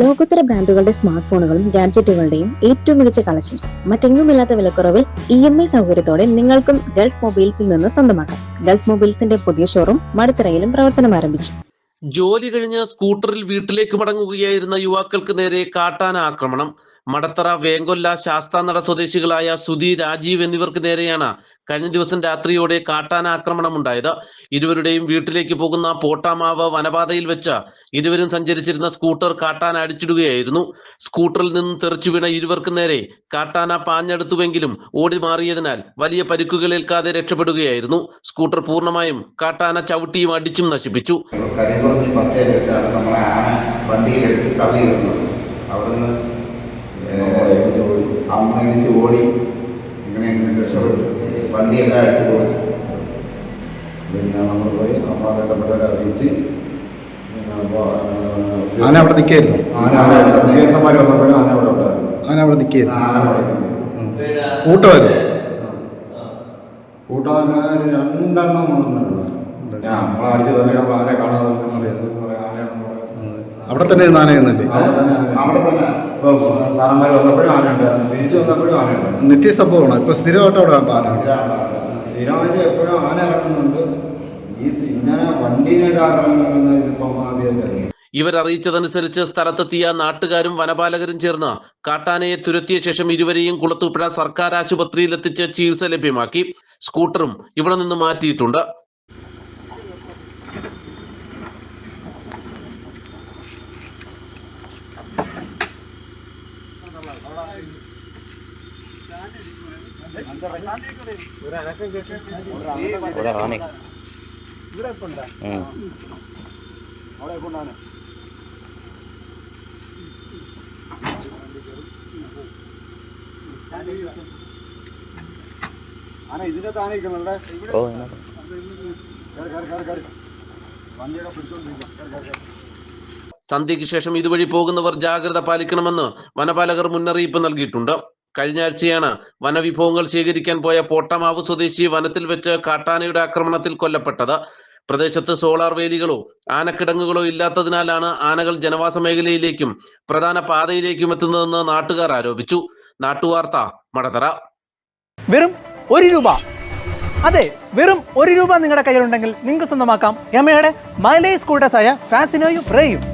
ലോകോത്തര ബ്രാൻഡുകളുടെ സ്മാർട്ട് ഫോണുകളും ഗാഡ്ജറ്റുകളുടെയും ഏറ്റവും മികച്ച കളക്ഷൻസ് മറ്റെങ്ങുമില്ലാത്ത വിലക്കുറവിൽ ഇ എം ഐ സൗകര്യത്തോടെ നിങ്ങൾക്കും ഗൾഫ് മൊബൈൽസിൽ നിന്ന് സ്വന്തമാക്കാം. ഗൾഫ് മൊബൈൽസിന്റെ പുതിയ ഷോറൂം മടുത്തറയിലും പ്രവർത്തനം ആരംഭിച്ചു. ജോലി കഴിഞ്ഞ് സ്കൂട്ടറിൽ വീട്ടിലേക്ക് മടങ്ങുകയായിരുന്ന യുവാക്കൾക്ക് നേരെ കാട്ടാന ആക്രമണം. മടത്തറ വേങ്കൊല്ല ശാസ്താനട സ്വദേശികളായ സുധി രാജീവ് എന്നിവർക്ക് നേരെയാണ് കഴിഞ്ഞ ദിവസം രാത്രിയോടെ കാട്ടാന ആക്രമണം ഉണ്ടായത് ഇരുവരുടെയും വീട്ടിലേക്ക് പോകുന്ന പോട്ടാമാവ് വനപാതയിൽ വെച്ച് ഇരുവരും സഞ്ചരിച്ചിരുന്ന സ്കൂട്ടർ കാട്ടാന അടിച്ചിടുകയായിരുന്നു. സ്കൂട്ടറിൽ നിന്ന് തെറിച്ചു വീണ ഇരുവർക്ക് നേരെ കാട്ടാന പാഞ്ഞെടുത്തുവെങ്കിലും ഓടി മാറിയതിനാൽ വലിയ പരിക്കുകളേൽക്കാതെ രക്ഷപ്പെടുകയായിരുന്നു. സ്കൂട്ടർ പൂർണമായും കാട്ടാന ചവിട്ടിയും അടിച്ചും നശിപ്പിച്ചു. വണ്ടിയിലെടുത്ത് തള്ളി വിടുന്നത് അവിടുന്ന് ഇടിച്ച് ഓടി. ഇങ്ങനെ രക്ഷപ്പെട്ടു വണ്ടിയെല്ലാം അടിച്ചു കൊടുത്തു പിന്നെ നമ്മൾ പോയി അമ്മ ബന്ധപ്പെട്ടവരെ അറിയിച്ച്. ആന അവിടെ നിൽക്കായിരുന്നു. ആന അവിടെ ഉദ്യോഗസ്ഥന്മാർ വന്നപ്പോഴും ആന അവിടെ ഉണ്ടായിരുന്നു. ആന അവിടെ നിൽക്കായിരുന്നു. ആന. കൂട്ടമായിരുന്നു കൂട്ടാനാർ രണ്ടെണ്ണം ഞാൻ നമ്മളെ തന്നെ ആരെ ആനെ കാണാതെ നമ്മൾ അവിടെ തന്നെ ആന അവിടെ തന്നെ. സാറന്മാർ വന്നപ്പോഴും തിരിച്ചു ഇപ്പൊ സ്ഥിരമായിട്ട് അവിടെ ആന സ്ഥിരമായിട്ട് എപ്പോഴും ആന ഇറങ്ങുന്നുണ്ട്. ഈ ഇങ്ങനെ ഇതിപ്പം ഇവരറിയിച്ചതനുസരിച്ച് സ്ഥലത്തെത്തിയ നാട്ടുകാരും വനപാലകരും ചേർന്ന് കാട്ടാനയെ തുരത്തിയ ശേഷം ഇരുവരെയും കുളത്തൂപ്പുഴ സർക്കാർ ആശുപത്രിയിൽ എത്തിച്ച് ചികിത്സ ലഭ്യമാക്കി. സ്കൂട്ടറും ഇവിടെ നിന്ന് മാറ്റിയിട്ടുണ്ട്. ആന ഇതിന്റെ താനെ ഇവിടെ വണ്ടിയൊക്കെ പിടിച്ചോണ്ടിരിക്കും സന്ധ്യയ്ക്ക് ശേഷം ഇതുവഴി പോകുന്നവർ ജാഗ്രത പാലിക്കണമെന്ന് വനപാലകർ മുന്നറിയിപ്പ് നൽകിയിട്ടുണ്ട്. കഴിഞ്ഞ ആഴ്ചയാണ് വനവിഭവങ്ങൾ ശേഖരിക്കാൻ പോയ പോട്ടമാവ് സ്വദേശി വനത്തിൽ വെച്ച് കാട്ടാനയുടെ ആക്രമണത്തിൽ കൊല്ലപ്പെട്ടത്. പ്രദേശത്ത് സോളാർ വേലികളോ ആനക്കിടങ്ങുകളോ ഇല്ലാത്തതിനാലാണ് ആനകൾ ജനവാസ മേഖലയിലേക്കും പ്രധാന പാതയിലേക്കും എത്തുന്നതെന്ന് നാട്ടുകാർ ആരോപിച്ചു. നാട്ടുവാർത്ത മടതറ. വെറും ഒരു രൂപ. അതെ വെറും ഒരു രൂപ നിങ്ങളുടെ കയ്യിലുണ്ടെങ്കിൽ നിങ്ങൾക്ക് സ്വന്തമാക്കാം. യമയുടെ മൈലേജ് സ്കൂട്ടേഴ്സായ ഫാസിനോയും റേയും.